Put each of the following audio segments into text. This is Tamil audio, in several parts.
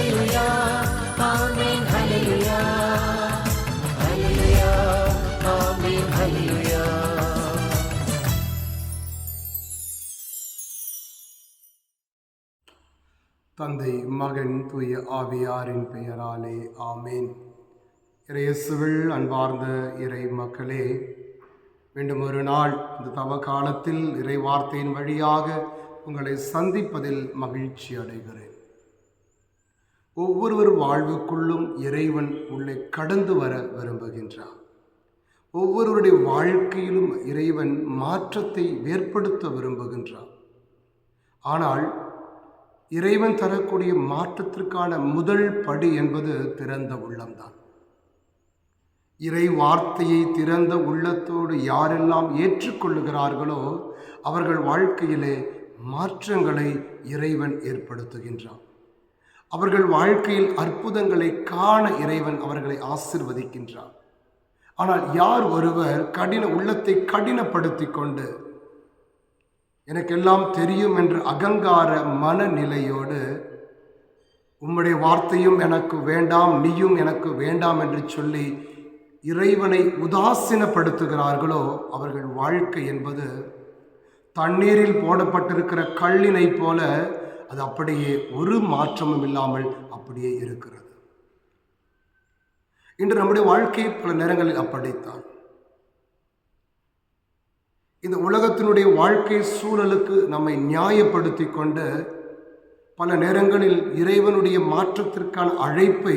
ஹalleluya ஆமென் ஹalleluya ஹalleluya ஆமென் ஹalleluya தந்தை மகன் தூய ஆவியாரின் பெயராலே ஆமேன். இறையசுவில் அன்பார்ந்த இறை மக்களே மீண்டும் ஒரு நாள் இந்த தவ காலத்தில் இறை வார்த்தையின் வழியாக உங்களை சந்திப்பதில் மகிழ்ச்சி அடைகிறேன். ஒவ்வொருவர் வாழ்வுக்குள்ளும் இறைவன் உள்ளே கடந்து வர விரும்புகின்றார் ஒவ்வொருவருடைய வாழ்க்கையிலும் இறைவன் மாற்றத்தை ஏற்படுத்த விரும்புகின்றார் ஆனால் இறைவன் தரக்கூடிய மாற்றத்திற்கான முதல் படி என்பது திறந்த உள்ளம்தான். இறை வார்த்தையை திறந்த உள்ளத்தோடு யாரெல்லாம் ஏற்றுக்கொள்ளுகிறார்களோ அவர்கள் வாழ்க்கையிலே மாற்றங்களை இறைவன் ஏற்படுத்துகின்றான். அவர்கள் வாழ்க்கையில் அற்புதங்களை காண இறைவன் அவர்களை ஆசிர்வதிக்கின்றான் ஆனால் யார் ஒருவர் கடின உள்ளத்தை கடினப்படுத்தி கொண்டு எனக்கெல்லாம் தெரியும் என்ற அகங்கார மனநிலையோடு உம்முடைய வார்த்தையும் எனக்கு வேண்டாம் நீயும் எனக்கு வேண்டாம் என்று சொல்லி இறைவனை உதாசீனப்படுத்துகிறார்களோ அவர்கள் வாழ்க்கை என்பது தண்ணீரில் போடப்பட்டிருக்கிற கல்லினை போல அது அப்படியே ஒரு மாற்றமும் இல்லாமல் அப்படியே இருக்கிறது. இன்று நம்முடைய வாழ்க்கை பல நேரங்களில் அப்படித்தான். இந்த உலகத்தினுடைய வாழ்க்கை சூழலுக்கு நம்மை நியாயப்படுத்தி கொண்டு பல நேரங்களில் இறைவனுடைய மாற்றத்திற்கான அழைப்பை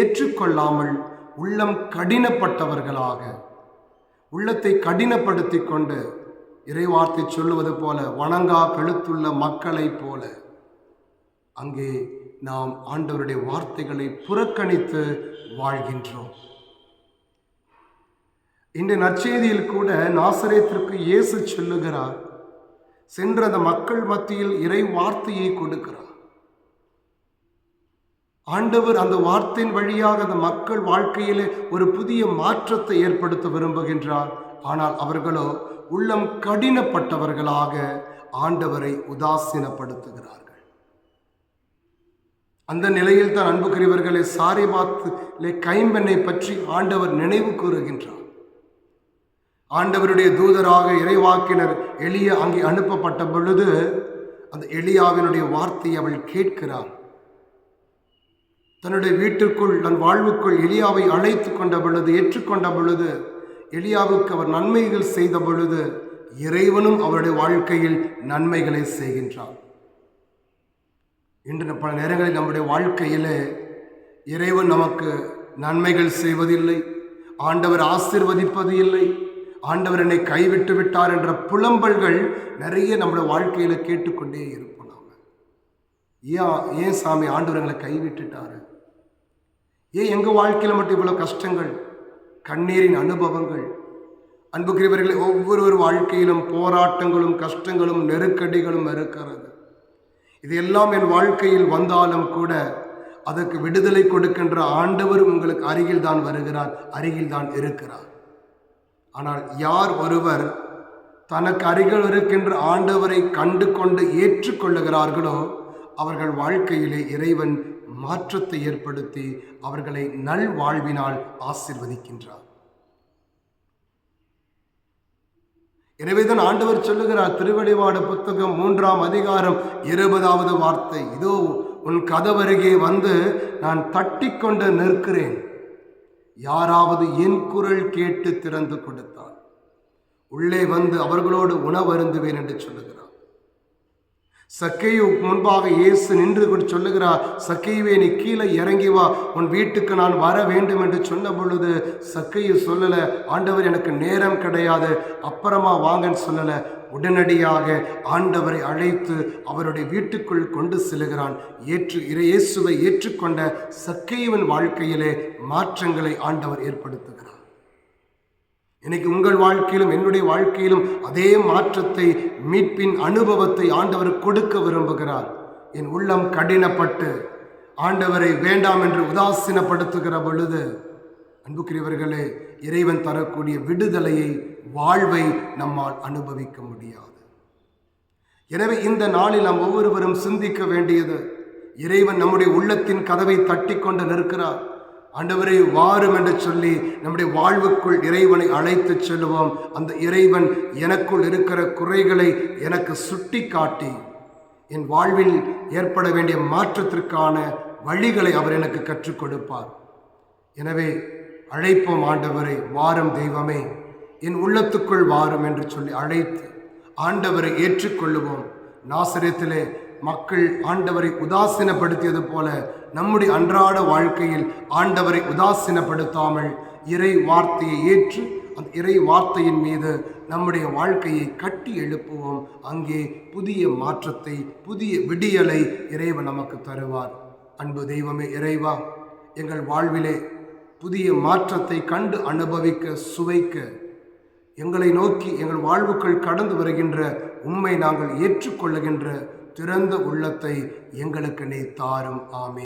ஏற்றுக்கொள்ளாமல் உள்ளம் கடினப்பட்டவர்களாக உள்ளத்தை கடினப்படுத்தி கொண்டு இறைவார்த்தை சொல்லுவது போல வணங்கா கழுத்துள்ள மக்களைப் போல அங்கே நாம் ஆண்டவருடைய வார்த்தைகளை புறக்கணித்து வாழ்கின்றோம். இந்த நற்செய்தியில் கூட நாசரேத்திற்கு இயேசு சொல்லுகிறார் சென்ற அந்த மக்கள் மத்தியில் இறை வார்த்தையை கொடுக்கிறார். ஆண்டவர் அந்த வார்த்தையின் வழியாக அந்த மக்கள் வாழ்க்கையிலே ஒரு புதிய மாற்றத்தை ஏற்படுத்த விரும்புகின்றார். ஆனால் அவர்களோ உள்ளம் கடினப்பட்டவர்களாக ஆண்டவரை உதாசீனப்படுத்துகிறார்கள். அந்த நிலையில் தான் அன்புக்குரியவர்களை சாரிபாத்திலே கைம்பெண்ணை பற்றி ஆண்டவர் நினைவு கூறுகின்றார். ஆண்டவருடைய தூதராக இறைவாக்கினர் எளிய அங்கே அனுப்பப்பட்ட பொழுது அந்த எளியாவினுடைய வார்த்தையை அவள் கேட்கிறார் தன்னுடைய வீட்டுக்குள் தன் வாழ்வுக்குள் எளியாவை அழைத்து கொண்ட பொழுது ஏற்றுக்கொண்ட பொழுது எளியாவுக்கு அவர் நன்மைகள் செய்த பொழுது இறைவனும் அவருடைய வாழ்க்கையில் நன்மைகளை செய்கின்றார். இன்று பல நேரங்களில் நம்முடைய வாழ்க்கையில் இறைவன் நமக்கு நன்மைகள் செய்வதில்லை ஆண்டவர் ஆசிர்வதிப்பது இல்லை ஆண்டவர் என்னை கைவிட்டு விட்டார் என்ற புலம்பல்கள் நிறைய நம்முடைய வாழ்க்கையில் கேட்டுக்கொண்டே இருப்போம் நாம். ஏன் ஏன் சாமி ஆண்டவர்களை கைவிட்டுட்டாரு? ஏன் எங்கள் வாழ்க்கையில் மட்டும் இவ்வளோ கஷ்டங்கள் கண்ணீரின் அனுபவங்கள் அன்புக்குரியவர்களை ஒவ்வொருவர் வாழ்க்கையிலும் போராட்டங்களும் கஷ்டங்களும் நெருக்கடிகளும் இருக்கிறது. இது எல்லாம் என் வாழ்க்கையில் வந்தாலும் கூட அதற்கு விடுதலை கொடுக்கின்ற ஆண்டவர் உங்களுக்கு அருகில் தான் வருகிறார் அருகில் தான் இருக்கிறார். ஆனால் யார் ஒருவர் தனக்கு அருகில் இருக்கின்ற ஆண்டவரை கண்டு கொண்டு ஏற்றுக்கொள்ளுகிறார்களோ அவர்கள் வாழ்க்கையிலே இறைவன் மாற்றத்தை ஏற்படுத்தி அவர்களை நல்வாழ்வினால் ஆசிர்வதிக்கின்றார். எனவேதான் ஆண்டவர் சொல்லுகிறார் திருவடிவாடு புத்தகம் மூன்றாம் அதிகாரம் இருபதாவது வார்த்தை. இதோ உன் கதவருகே வந்து நான் தட்டி கொண்டு நிற்கிறேன். யாராவது என் குரல் கேட்டு திறந்து கொடுத்தார் உள்ளே வந்து அவர்களோடு உணவருந்துவேன் என்று சொல்லுகிறார். சக்கையு முன்பாக இயேசு நின்று கொண்டு சொல்லுகிறார் சக்கையுவே நீ கீழே இறங்கி வா. உன் வீட்டுக்கு நான் வர வேண்டும் என்று சொன்ன பொழுது சக்கையு சொல்லலை ஆண்டவர் எனக்கு நேரம் கிடையாது. அப்புறமா வாங்கன்னு சொல்லலை. உடனடியாக ஆண்டவரை அழைத்து அவருடைய வீட்டுக்குள் கொண்டு செல்கிறான் ஏற்று இறையேசுவை ஏற்றுக்கொண்ட சக்கையுவின் வாழ்க்கையிலே மாற்றங்களை ஆண்டவர் ஏற்படுத்துகிறார். இன்னைக்கு உங்கள் வாழ்க்கையிலும் என்னுடைய வாழ்க்கையிலும் அதே மாற்றத்தை மீட்பின் அனுபவத்தை ஆண்டவர் கொடுக்க விரும்புகிறார். என் உள்ளம் கடினப்பட்டு ஆண்டவரை வேண்டாம் என்று உதாசீனப்படுத்துகிற பொழுது அன்புக்குரியவர்களே இறைவன் தரக்கூடிய விடுதலையை வாழ்வை நம்மால் அனுபவிக்க முடியாது. எனவே இந்த நாளில் நாம் ஒவ்வொருவரும் சிந்திக்க வேண்டியது இறைவன் நம்முடைய உள்ளத்தின் கதவை தட்டி கொண்டு நிற்கிறார். ஆண்டவரை வாரும் என்று சொல்லி நம்முடைய வாழ்வுக்குள் இறைவனை அழைத்து செல்லுவோம். அந்த இறைவன் எனக்குள் இருக்கிற குறைகளை எனக்கு சுட்டி காட்டி என் வாழ்வில் ஏற்பட வேண்டிய மாற்றத்திற்கான வழிகளை அவர் எனக்கு கற்றுக் கொடுப்பார். எனவே அழைப்போம் ஆண்டவரை வாரும் தெய்வமே என் உள்ளத்துக்குள் வாரும் என்று சொல்லி அழைத்து ஆண்டவரை ஏற்றுக்கொள்ளுவோம். நாசரியத்திலே மக்கள் ஆண்டவரை உதாசீனப்படுத்தியது போல நம்முடைய அன்றாட வாழ்க்கையில் ஆண்டவரை உதாசீனப்படுத்தாமல் இறை வார்த்தையை ஏற்று அந்த இறை வார்த்தையின் மீது நம்முடைய வாழ்க்கையை கட்டி எழுப்புவோம். அங்கே புதிய மாற்றத்தை புதிய விடியலை இறைவன் நமக்கு தருவார். அன்பு தெய்வமே இறைவா எங்கள் வாழ்விலே புதிய மாற்றத்தை கண்டு அனுபவிக்க சுவைக்க எங்களை நோக்கி எங்கள் வாழ்வுக்குள் கடந்து வருகின்ற உண்மை நாங்கள் ஏற்றுக்கொள்ளுகின்ற திறந்த உள்ளத்தை எங்களுக்கு நீ தாரும். ஆமே